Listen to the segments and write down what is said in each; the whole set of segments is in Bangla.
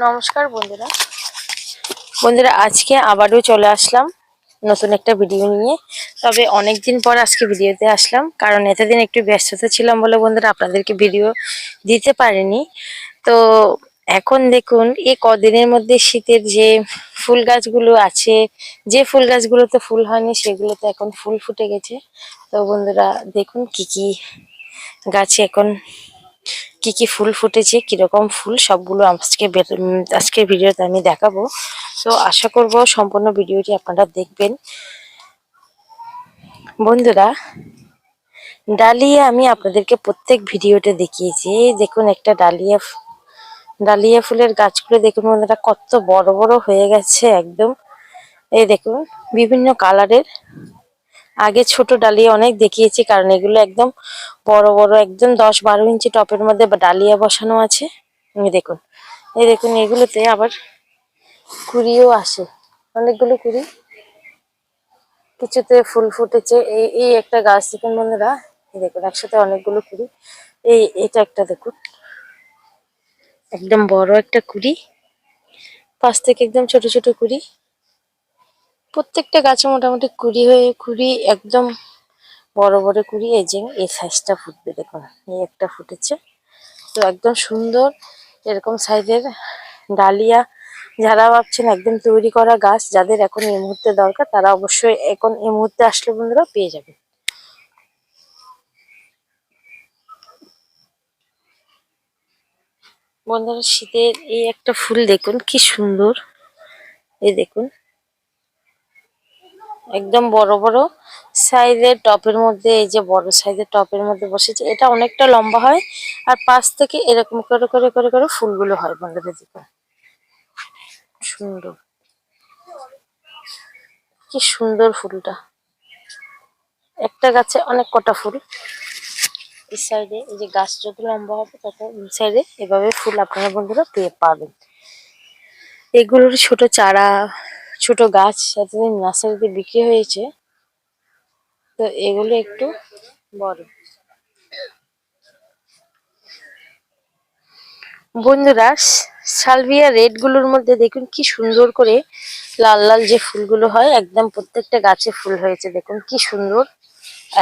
নমস্কার বন্ধুরা। বন্ধুরা, আজকে আবারও চলে আসলাম নতুন একটা ভিডিও নিয়ে। তবে অনেক দিন পর আজকে ভিডিওতে আসলাম, কারণ এতদিন একটু ব্যস্ততা ছিলাম বলে বন্ধুরা আপনাদেরকে ভিডিও দিতে পারিনি। তো এখন দেখুন এই কদিনের মধ্যে শীতের যে ফুল গাছগুলো আছে, যে ফুল গাছগুলোতে ফুল হয়নি, সেগুলোতে এখন ফুল ফুটে গেছে। তো বন্ধুরা, দেখুন কি কি গাছে এখন কি কি ফুল ফুটেছে, কীরকম ফুল, সবগুলো আজকে আজকের ভিডিওতে আমি দেখাবো। তো আশা করব সম্পূর্ণ ভিডিওটি আপনারা দেখবেন। বন্ধুরা, ডালিয়া আমি আপনাদেরকে প্রত্যেক ভিডিওতে দেখিয়েছি। দেখুন একটা ডালিয়া ডালিয়া ফুলের গাছগুলো দেখুন বন্ধুরা, কত বড় বড় হয়ে গেছে একদম। এই দেখুন, বিভিন্ন কালারের আগে ছোট ডালিয়া অনেক দেখিয়েছি, কারণ এগুলো একদম বড় বড়, একদম দশ বারো ইঞ্চি টপের মধ্যে ডালিয়া বসানো আছে। দেখুন, এই দেখুন, এগুলোতে আবার কুড়িও আসে। অনেকগুলো কুড়ি। কিছুতে ফুল ফুটেছে। এই এই একটা গাছ দেখুন বন্ধুরা, এই দেখুন, একসাথে অনেকগুলো কুড়ি। এই, এটা একটা দেখুন, একদম বড় একটা কুড়ি। পাশ থেকে একদম ছোট ছোট কুড়ি। প্রত্যেকটা গাছে মোটামুটি কুড়ি হয়ে, কুড়ি একদম বড় বড় কুড়ি, এই যে এই সাইজটা ফুটবে দেখুন, এই একটা ফুটেছে। তো একদম সুন্দর, এরকম সাইজের ডালিয়া, যারা ভাবছেন একদম তৈরি করা গাছ, যাদের এখন এই মুহূর্তে দরকার, তারা অবশ্যই এখন এই মুহূর্তে আসলে বন্ধুরা পেয়ে যাবে বন্ধুরা, শীতের এই একটা ফুল দেখুন, কি সুন্দর। এই দেখুন একদম বড় বড় সাইজের টপের মধ্যে, এই যে বড় সাইজের টপের মধ্যে বসেছে, এটা অনেকটা লম্বা হয়, আর পাশ থেকে এরকম করে করে করে করে ফুলগুলো হয় বন্ধুরা দেখুন সুন্দর। কি সুন্দর ফুলটা। একটা গাছে অনেক কটা ফুল। এই সাইডে এই যে গাছ যত লম্বা হবে, তত সাইডে এভাবে ফুল আপনারা বন্ধুরা পেয়ে পাবেন। এগুলোর ছোট চারা ছোট গাছ এতদিন নার্সারিতে বিক্রি হয়েছে। তো এগুলো একটু বড়। বন্ধুরা, সালভিয়া রেডগুলোর মধ্যে দেখুন কি সুন্দর করে লাল লাল যে ফুলগুলো হয়, একদম প্রত্যেকটা গাছে ফুল হয়েছে। দেখুন কি সুন্দর,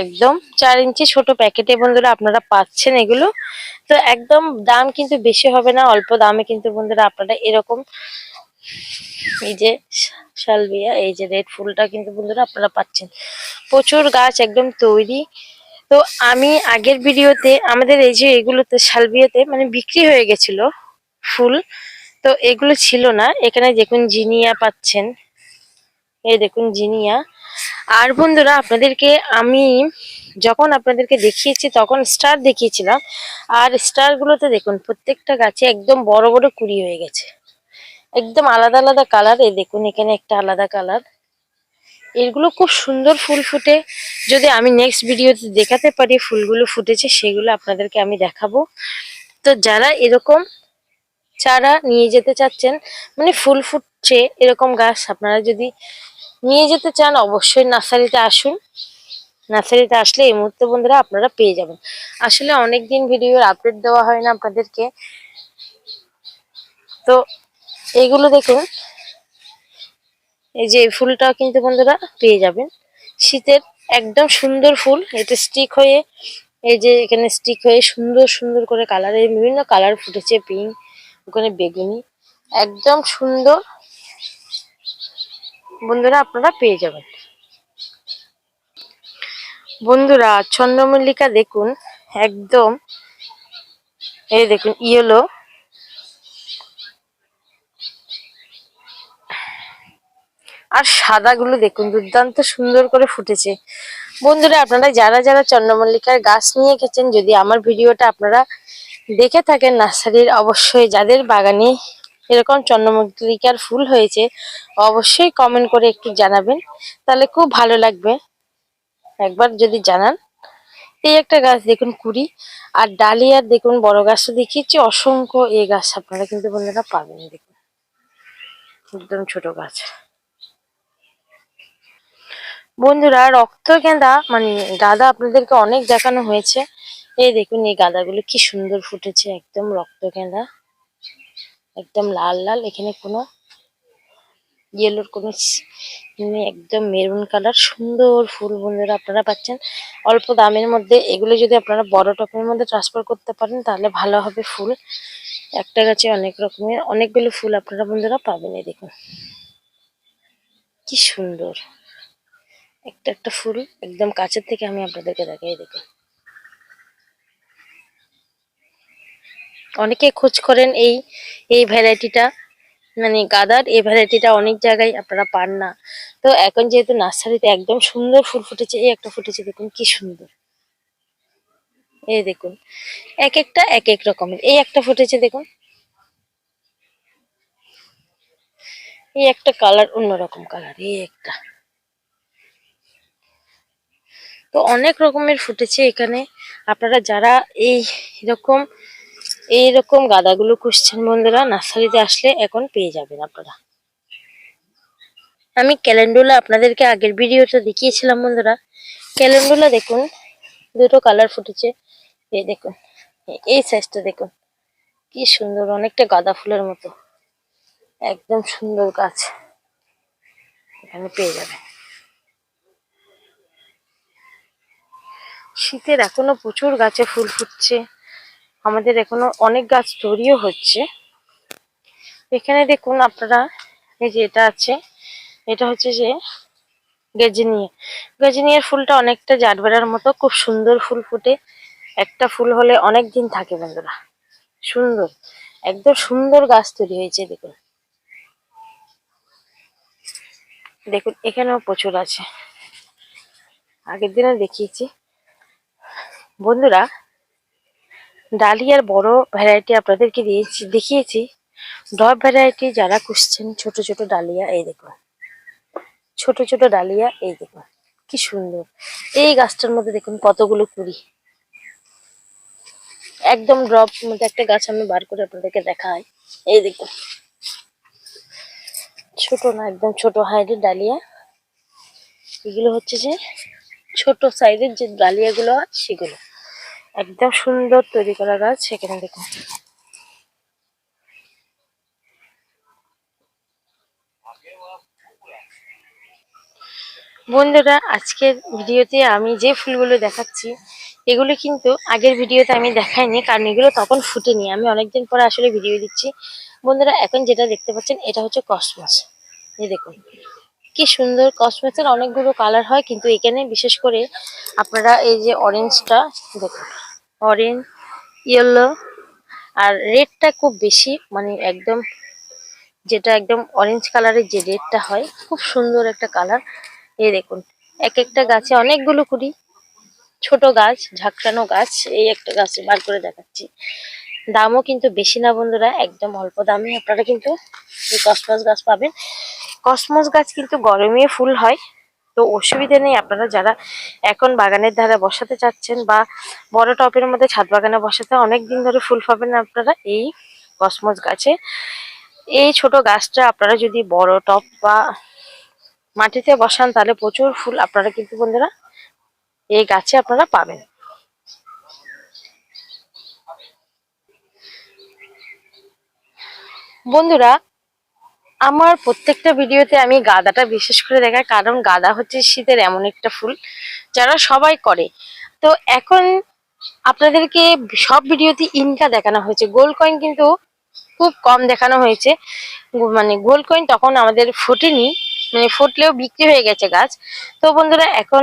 একদম চার ইঞ্চি ছোট প্যাকেটে বন্ধুরা আপনারা পাচ্ছেন এগুলো। তো একদম দাম কিন্তু বেশি হবে না, অল্প দামে কিন্তু বন্ধুরা আপনারা এরকম এই যে সালভিয়া এই যে রেড ফুলটা কিন্তু বন্ধুরা আপনারা পাচ্ছেন। প্রচুর গাছ একদম তৈরি। তো আমি আগের ভিডিওতে আমাদের এই যে এগুলোতে সালভিয়াতে মানে বিক্রি হয়ে গেছিল ফুল। তো এগুলো ছিল না। এখানে দেখুন জিনিয়া পাচ্ছেন। এই দেখুন জিনিয়া। আর বন্ধুরা আপনাদেরকে আমি যখন আপনাদেরকে দেখিয়েছি তখন স্টার দেখিয়েছিলাম। আর স্টারগুলোতে দেখুন প্রত্যেকটা গাছে একদম বড় বড় কুড়ি হয়ে গেছে। একদম আলাদা আলাদা কালার, এই দেখুন এখানে একটা আলাদা কালার। এগুলো খুব সুন্দর ফুল ফুটে। যদি আমি নেক্সট ভিডিওতে দেখাতে পারি ফুলগুলো ফুটেছে, সেগুলো আপনাদেরকে আমি দেখাবো। তো যারা এরকম চারা নিয়ে যেতে চাচ্ছেন মানে ফুল ফুটছে এরকম গাছ, আপনারা যদি নিয়ে যেতে চান, অবশ্যই নার্সারিতে আসুন। নার্সারিতে আসলে এই মুহূর্তে বন্ধুরা আপনারা পেয়ে যাবেন। আসলে অনেক দিন ভিডিওর আপডেট দেওয়া হয় না আপনাদেরকে। তো এইগুলো দেখুন। এই যে এই ফুলটাও কিন্তু বন্ধুরা পেয়ে যাবেন। শীতের একদম সুন্দর ফুল এটা স্টিক হয়ে, এই যে এখানে স্টিক হয়ে সুন্দর সুন্দর করে কালারের বিভিন্ন কালার ফুটেছে পিঙ্ক ওখানে বেগুনি, একদম সুন্দর। বন্ধুরা আপনারা পেয়ে যাবেন। বন্ধুরা চন্দ্রমল্লিকা দেখুন, একদম, এই দেখুন ইয়েলো আর সাদাগুলো দেখুন, দুর্দান্ত সুন্দর করে ফুটেছে। বন্ধুরা, আপনারা যারা যারা চন্দ্রমল্লিকার গাছ নিয়ে গেছেন যদি আমার ভিডিওটা আপনারা দেখে থাকেন, নার্সারির অবশ্যই যাদের বাগানে এরকম চন্দ্রমল্লিকার ফুল হয়েছে, অবশ্যই কমেন্ট করে একটু জানাবেন। তাহলে খুব ভালো লাগবে। একবার যদি জানান। এই একটা গাছ দেখুন, কুড়ি। আর ডালিয়ার দেখুন, বড় গাছটা দেখিয়েছি, অসংখ্য এই গাছ। আপনারা কিন্তু বন্ধুরা পাবেন, দেখুন। একদম ছোট গাছ। বন্ধুরা, রক্ত গেঁদা মানে গাঁদা আপনাদেরকে অনেক দেখানো হয়েছে। এই দেখুন, এই গাঁদাগুলো কি সুন্দর ফুটেছে, একদম রক্ত গেঁদা। একদম লাল লাল, এখানে কোনো ইয়েলোর কোনো একদম মেরুন কালার সুন্দর ফুল বন্ধুরা আপনারা পাচ্ছেন। অল্প দামের মধ্যে, এগুলো যদি আপনারা বড় টপের মধ্যে ট্রান্সফার করতে পারেন, তাহলে ভালো হবে ফুল। একটা গাছে অনেক রকমের, অনেকগুলো ফুল আপনারা বন্ধুরা পাবেন, এই দেখুন। কি সুন্দর। একটা একটা ফুল একদম কাছের থেকে আমি আপনাদেরকে দেখাই দেখুন। অনেকে খোঁজ করেন এই এই ভ্যারাইটিটা মানে গাদার এই ভ্যারাইটিটা অনেক জায়গায় আপনারা পান না। তো এখন যেহেতু নার্সারিতে একদম সুন্দর ফুল ফুটেছে, এই একটা ফুটেছে, দেখুন কি সুন্দর। এই দেখুন, এক একটা, এক এক রকমের। এই একটা ফুটেছে, দেখুন। এই একটা কালার অন্যরকম কালার, এই একটা। তো অনেক রকমের ফুটেছে এখানে। আপনারা যারা এই রকম এইরকম গাদাগুলো খুঁজছেন বন্ধুরা নার্সারিতে আসলে এখন পেয়ে যাবেন আপনারা। আমি ক্যালেন্ডুলা আপনাদেরকে আগের ভিডিওতে দেখিয়েছিলাম বন্ধুরা। ক্যালেন্ডুলা দেখুন, দুটো কালার ফুটেছে। এই দেখুন, এই সাইজটা দেখুন। কি সুন্দর, অনেকটা গাঁদা ফুলের মতো। একদম সুন্দর গাছ। এখানে পেয়ে যাবেন। শীতের এখনও প্রচুর গাছে ফুল ফুটছে। আমাদের এখনও অনেক গাছ তৈরিও হচ্ছে। এখানে দেখুন আপনারা, এই যে এটা আছে, এটা হচ্ছে যে গেজিনিয়া। গেজিনিয়ার ফুলটা অনেকটা জারবেরার মতো, খুব সুন্দর ফুল ফুটে। একটা ফুল হলে অনেক দিন থাকে বন্ধুরা, সুন্দর, একদম সুন্দর গাছ তৈরি হয়েছে, দেখুন। দেখুন, এখানেও প্রচুর আছে। আগের দিনে দেখিয়েছি। বন্ধুরা, ডালিয়ার বড় ভ্যারাইটি আপনাদেরকে দিয়েছি, দেখিয়েছি। ডব ভ্যারাইটি যারা খুঁজছেন, ছোট ছোট ডালিয়া, এই দেখুন। ছোট ছোট ডালিয়া, এই দেখুন, কি সুন্দর। এই গাছটার মধ্যে দেখুন কতগুলো কুড়ি। একদম ড্রপ মধ্যে একটা গাছ আমি বার করে আপনাদেরকে দেখাই। এই দেখুন। ছোট না, একদম ছোট হাইটের ডালিয়া। এগুলো হচ্ছে যে ছোট সাইজের যে ডালিয়াগুলো হয়, সেগুলো। একদম সুন্দর তৈরি করা গাছ সেখানে দেখুন। বন্ধুরা, আজকের ভিডিওতে আমি যে ফুলগুলো দেখাচ্ছি, এগুলো কিন্তু আগের ভিডিওতে আমি দেখাইনি, কারণ এগুলো তখন ফুটেনি। আমি অনেকদিন পরে আসলে ভিডিও দিচ্ছি। বন্ধুরা, এখন যেটা দেখতে পাচ্ছেন, এটা হচ্ছে কসমস। এই দেখুন, কি সুন্দর কসমসের অনেকগুলো কালার হয়, কিন্তু এখানে বিশেষ করে আপনারা এই যে অরেঞ্জটা দেখুন। অরেঞ্জ ইয়েলো আর রেডটা খুব বেশি মানে একদম যেটা একদম অরেঞ্জ কালারের যে রেডটা হয়, খুব সুন্দর একটা কালার এই দেখুন এক একটা গাছে অনেকগুলো কুড়ি, ছোট গাছ, ঝাঁকড়ানো গাছ, এই একটা গাছে বার করে দেখাচ্ছি। দামও কিন্তু বেশি না বন্ধুরা, একদম অল্প দামে। আপনারা কিন্তু এই কসমস গাছ পাবেন। কসমস গাছ কিন্তু গরমে ফুল হয় তো অসুবিধা নেই। আপনারা যারা এখন বাগানের ধারে বসাতে চাচ্ছেন বা বড় টপের মধ্যে ছাদ বাগানে বসাতে অনেক দিন ধরে ফুল পাবেন আপনারা এই কসমস গাছে। এই ছোট গাছটা আপনারা যদি বড় টপ বা মাটিতে বসান তাহলে প্রচুর ফুল আপনারা কিন্তু বন্ধুরা এই গাছে আপনারা পাবেন। বন্ধুরা আমার প্রত্যেকটা ভিডিওতে আমি গাঁদাটা বিশেষ করে দেখাই কারণ গাঁদা হচ্ছে শীতের এমন একটা ফুল যারা সবাই করে। তো এখন আপনাদেরকে সব ভিডিওতে ইনকা দেখানো হয়েছে। গোল্ড কয়েন কিন্তু খুব কম দেখানো হয়েছে। মানে গোল্ড কয়েন তখন আমাদের ফোটেনি মানে ফুটলেও বিক্রি হয়ে গেছে গাছ। তো বন্ধুরা, এখন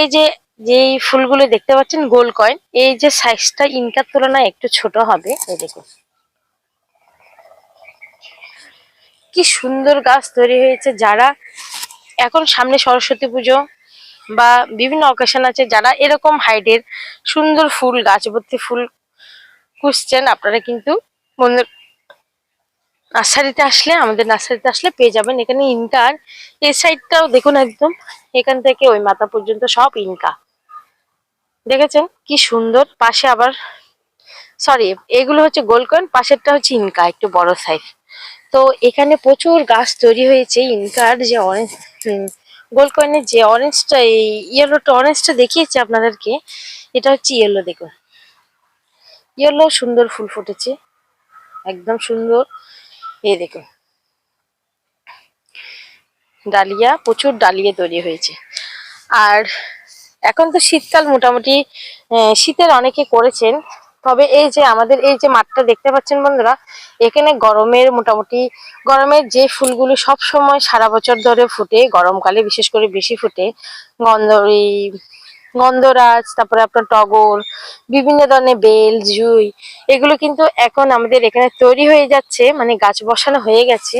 এই যে, যেই ফুলগুলো দেখতে পাচ্ছেন গোল্ড কয়েন, এই যে সাইজটা ইনকার তুলনায় একটু ছোট হবে। এই দেখুন। কি সুন্দর গাছ তৈরি হয়েছে যারা এখন সামনে সরস্বতী পুজো বা বিভিন্ন অকেশন আছে, যারা এরকম হাইটের সুন্দর ফুল গাছ ভর্তি ফুল খুঁজছেন, আপনারা কিন্তু বন্ধু নার্সারিতে আসলে, আমাদের নার্সারিতে আসলে পেয়ে যাবেন। এখানে ইনকার, এই সাইডটাও দেখুন একদম, এখান থেকে ওই মাথা পর্যন্ত সব ইনকা। দেখেছেন? কি সুন্দর, পাশে আবার সরি এগুলো হচ্ছে গোল কয়েন পাশেরটা হচ্ছে ইনকা, একটু বড় সাইজ তো এখানে প্রচুর গাছ তৈরি হয়েছে ইনকার যে অরেঞ্জ গোল কয়েনের যে অরেঞ্জটা এই ইয়েলোটা অরেঞ্জটা দেখিয়েছে আপনাদেরকে। এটা হচ্ছে ইয়েলো দেখুন। ইয়েলো সুন্দর ফুল ফুটেছে, একদম সুন্দর। এই দেখুন। ডালিয়া, প্রচুর ডালিয়া তৈরি হয়েছে। আর এখন তো শীতকাল মোটামুটি শীতের অনেকে করেছেন তবে এই যে আমাদের এই যে মাঠটা দেখতে পাচ্ছেন বন্ধুরা, এখানে গরমের মোটামুটি, গরমের যে ফুলগুলো সব সময় সারা বছর ধরে ফুটে, গরমকালে বিশেষ করে বেশি ফুটে গন্ধরি গন্ধরাজ, তারপরে আপনার টগর, বিভিন্ন ধরনের বেল, জুই, এগুলো কিন্তু এখন আমাদের এখানে তৈরি হয়ে যাচ্ছে মানে গাছ বসানো হয়ে গেছে।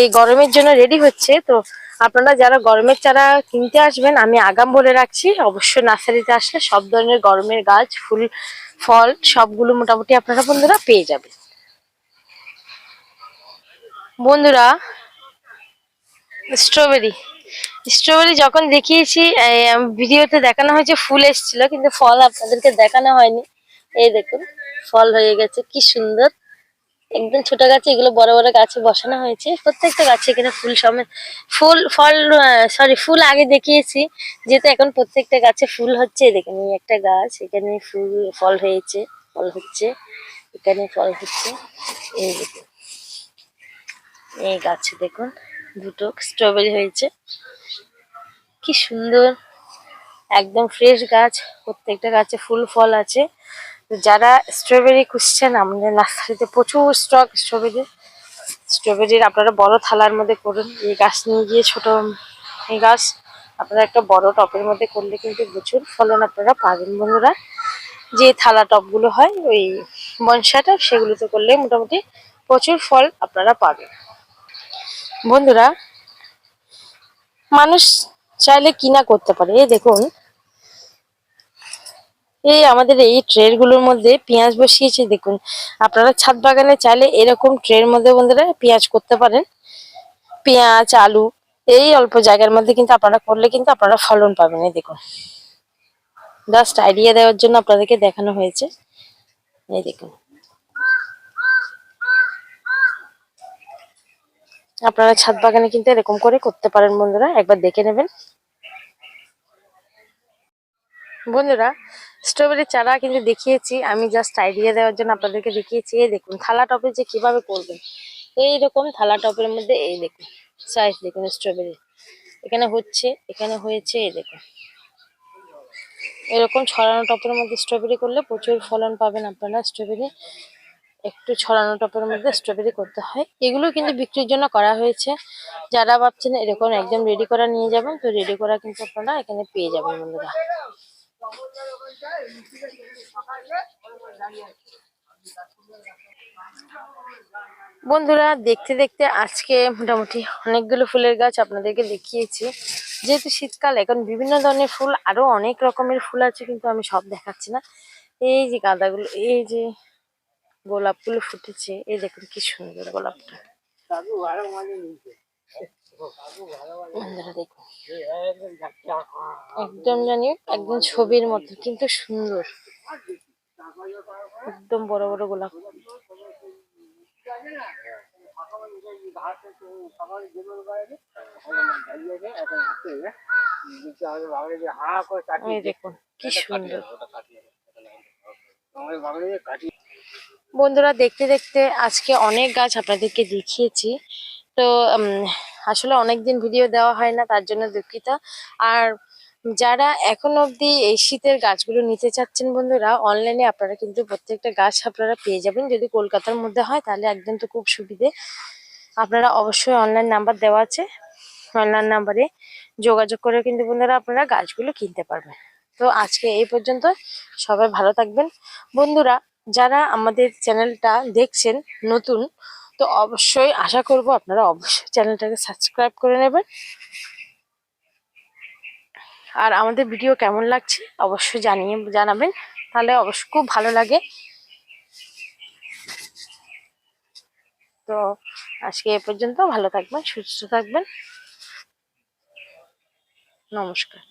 এই গরমের জন্য রেডি হচ্ছে, তো আপনারা যারা গরমের চারা কিনতে আসবেন, আমি আগাম বলে রাখছি, অবশ্যই নার্সারিতে আসলে সব ধরনের গরমের গাছ, ফুল ফল, সবগুলো মোটামুটি আপনারা বন্ধুরা পেয়ে যাবেন। বন্ধুরা স্ট্রবেরি স্ট্রবেরি যখন দেখিয়েছি ভিডিওতে দেখানো হয়েছে, ফুল এসছিল, কিন্তু ফল আপনাদেরকে দেখানো হয়নি। এই দেখুন, ফল হয়ে গেছে, কি সুন্দর। একদম ছোট গাছে এগুলো বড় বড় গাছে বসানো হয়েছে। প্রত্যেকটা গাছে এখানে ফুল সমেত, ফুল, ফল সরি ফুল আগে দেখিয়েছি। যেহেতু এখন প্রত্যেকটা গাছে ফুল হচ্ছে দেখুন এই একটা গাছ, এখানে ফুল, ফল হয়েছে, ফল হচ্ছে, এখানে ফল হচ্ছে। এই দেখুন এই গাছে দেখুন, দুটো স্ট্রবেরি হয়েছে। কি সুন্দর, একদম ফ্রেশ গাছ, প্রত্যেকটা গাছে ফুল, ফল আছে। যারা স্ট্রবেরি খুঁজছেন, আমাদের নার্সারিতে প্রচুর স্টক স্ট্রবেরি স্ট্রবেরির আপনারা বড় থালার মধ্যে করুন, এই গাছ নিয়ে গিয়ে ছোট এই গাছ আপনারা একটা বড় টপের মধ্যে করলে কিন্তু প্রচুর ফলন আপনারা পাবেন বন্ধুরা। যে থালা টপগুলো হয়, ওই বনসাটা সেগুলোতে করলে মোটামুটি প্রচুর ফল আপনারা পাবেন। বন্ধুরা, মানুষ চাইলে কিনা করতে পারে। দেখুন এই আমাদের এই ট্রেরগুলোর মধ্যে পেঁয়াজ বসিয়েছে, দেখুন। আপনারা ছাদ বাগানে চাইলে এরকম ট্রের মধ্যে বন্ধুরা পেঁয়াজ করতে পারেন। পেঁয়াজ, আলু, এই অল্প জায়গার মধ্যে কিন্তু আপনারা করলে কিন্তু আপনারা ফলন পাবেন, এই দেখুন। জাস্ট আইডিয়া দেওয়ার জন্য আপনাদেরকে দেখানো হয়েছে। এই দেখুন। আপনারা ছাদ বাগানে কিন্তু এরকম করে করতে পারেন বন্ধুরা, একবার দেখে নেবেন। বন্ধুরা স্ট্রবেরি চারা কিন্তু দেখিয়েছি, আমি জাস্ট আইডিয়া দেওয়ার জন্য আপনাদেরকে দেখিয়েছি। এই দেখুন, থালা টপে যে কীভাবে করবেন এই রকম থালা টপের মধ্যে এই দেখুন সাইজ দেখুন স্ট্রবেরি এখানে হচ্ছে, এখানে হয়েছে, এই দেখুন। এরকম ছড়ানো টপের মধ্যে স্ট্রবেরি করলে প্রচুর ফলন পাবেন আপনারা স্ট্রবেরি একটু ছড়ানো টপের মধ্যে স্ট্রবেরি করতে হয়। এগুলো কিন্তু বিক্রির জন্য করা হয়েছে। যারা ভাবছেন এরকম একদম রেডি করা নিয়ে যাবেন, তো রেডি করা কিন্তু আপনারা এখানে পেয়ে যাবেন বন্ধুরা। বন্ধুরা, দেখতে দেখতে আজকে মোটামুটি অনেকগুলো ফুলের গাছ আপনাদেরকে দেখিয়েছি। যেহেতু শীতকাল, এখন বিভিন্ন ধরনের ফুল, আরও অনেক রকমের ফুল আছে, কিন্তু আমি সব দেখাচ্ছি না। এই যে গাঁদাগুলো, এই যে গোলাপগুলো ফুটেছে, এই দেখুন কি সুন্দর গোলাপটা। একদম জানি একদম ছবির মতো কিন্তু সুন্দর। একদম বড় বড় গোলাপ। দেখুন, কি সুন্দর। বন্ধুরা, দেখতে দেখতে আজকে অনেক গাছ আপনাদেরকে দেখিয়েছি। তো আসলে অনেকদিন ভিডিও দেওয়া হয় না, তার জন্য দুঃখিত। আর যারা এখন অবধি এই শীতের গাছগুলো নিতে চাচ্ছেন বন্ধুরা অনলাইনে আপনারা কিন্তু প্রত্যেকটা গাছ আপনারা পেয়ে যাবেন। যদি কলকাতার মধ্যে হয়, তাহলে একদম তো খুব সুবিধে। আপনারা অবশ্যই অনলাইন নাম্বার দেওয়া আছে। অনলাইন নাম্বারে যোগাযোগ করে কিন্তু বন্ধুরা আপনারা গাছগুলো কিনতে পারবেন। তো আজকে এই পর্যন্ত, সবাই ভালো থাকবেন। বন্ধুরা, যারা আমাদের চ্যানেলটা দেখছেন, নতুন তো অবশ্যই আশা করব আপনারা অবশ্যই চ্যানেলটাকে সাবস্ক্রাইব করে নেবেন। আর আমাদের ভিডিও কেমন লাগছে অবশ্যই জানিয়ে জানাবেন, তাহলে অবশ্যই খুব ভালো লাগে। তো আজকে এ পর্যন্ত ভালো থাকবেন, সুস্থ থাকবেন। নমস্কার।